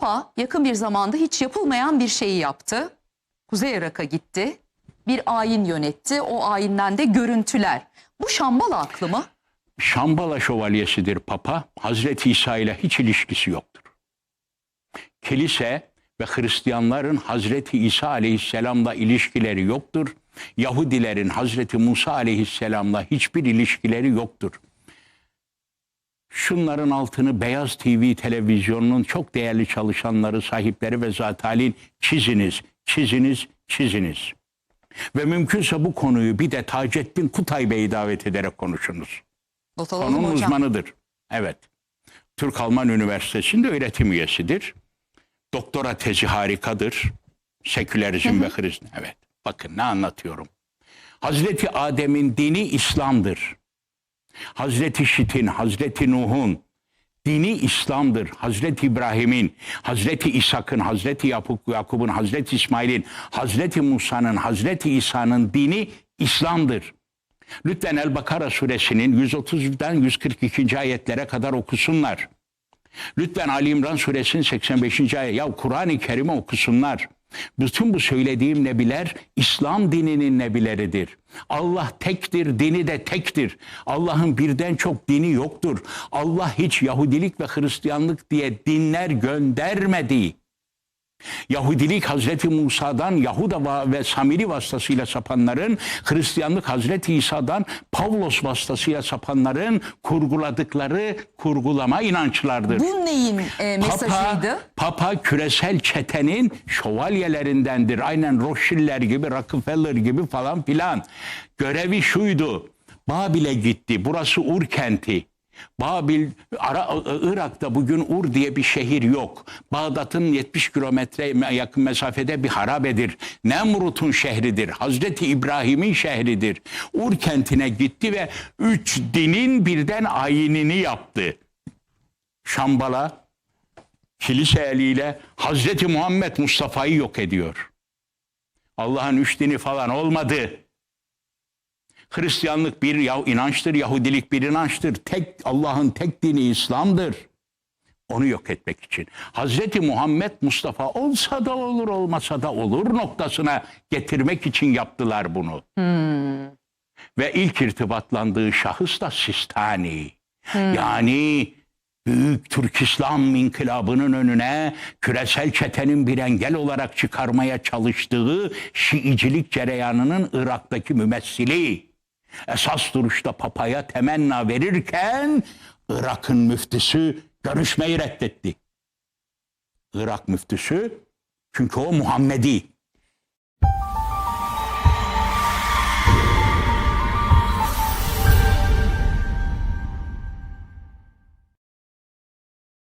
Papa yakın bir zamanda hiç yapılmayan bir şeyi yaptı. Kuzey Irak'a gitti. Bir ayin yönetti. O ayinden de görüntüler. Bu şambala aklı mı? Şambala şövalyesidir Papa. Hazreti İsa ile hiç ilişkisi yoktur. Kilise ve Hristiyanların Hazreti İsa aleyhisselamla ilişkileri yoktur. Yahudilerin Hazreti Musa aleyhisselamla hiçbir ilişkileri yoktur. Şunların altını Beyaz TV televizyonunun çok değerli çalışanları, sahipleri ve zatalin çiziniz, çiziniz, çiziniz. Ve mümkünse bu konuyu bir de Taceddin Kutay Bey'i davet ederek konuşunuz. Onun hocam. uzmanıdır. Evet. Türk Alman Üniversitesi'nde öğretim üyesidir. Doktora tezi harikadır. Sekülerizm ve Hristiyan. Evet. Bakın ne anlatıyorum. Hazreti Adem'in dini İslam'dır. Hazreti Şit'in, Hazreti Nuh'un dini İslam'dır. Hazreti İbrahim'in, Hazreti İshak'ın, Hazreti Yakup- Yakup'un, Hazreti İsmail'in, Hazreti Musa'nın, Hazreti İsa'nın dini İslam'dır. Lütfen El-Bakara suresinin 130'dan 142. ayetlere kadar okusunlar. Lütfen Ali İmran suresinin 85. ayet. Ya Kur'an-ı Kerim'i okusunlar. Bütün bu söylediğim nebiler İslam dininin nebileridir. Allah tektir, dini de tektir. Allah'ın birden çok dini yoktur. Allah hiç Yahudilik ve Hristiyanlık diye dinler göndermedi. Yahudilik Hazreti Musa'dan Yahuda ve Samiri vasıtasıyla sapanların, Hristiyanlık Hazreti İsa'dan Pavlos vasıtasıyla sapanların kurguladıkları kurgulama inançlardır. Bu neyin e, mesajıydı? Papa, Papa küresel çetenin şövalyelerindendir. Aynen Rothschild'ler gibi, Rockefeller gibi falan filan. Görevi şuydu. Babil'e gitti. Burası Ur kenti. Babil, Ara, Irak'ta bugün Ur diye bir şehir yok. Bağdat'ın 70 kilometre yakın mesafede bir harabedir. Nemrut'un şehridir. Hazreti İbrahim'in şehridir. Ur kentine gitti ve üç dinin birden ayinini yaptı. Şambala, kilise eliyle Hazreti Muhammed Mustafa'yı yok ediyor. Allah'ın üç dini falan olmadı. Hristiyanlık bir ya inançtır, Yahudilik bir inançtır. Tek Allah'ın tek dini İslam'dır. Onu yok etmek için. Hazreti Muhammed Mustafa olsa da olur, olmasa da olur noktasına getirmek için yaptılar bunu. Ve ilk irtibatlandığı şahıs da Sistani. Yani Büyük Türk İslam inkılabının önüne küresel çetenin bir engel olarak çıkarmaya çalıştığı Şiicilik cereyanının Irak'taki mümessili. Esas duruşta papaya temenna verirken Irak'ın müftüsü görüşmeyi reddetti. Irak müftüsü çünkü o Muhammedi.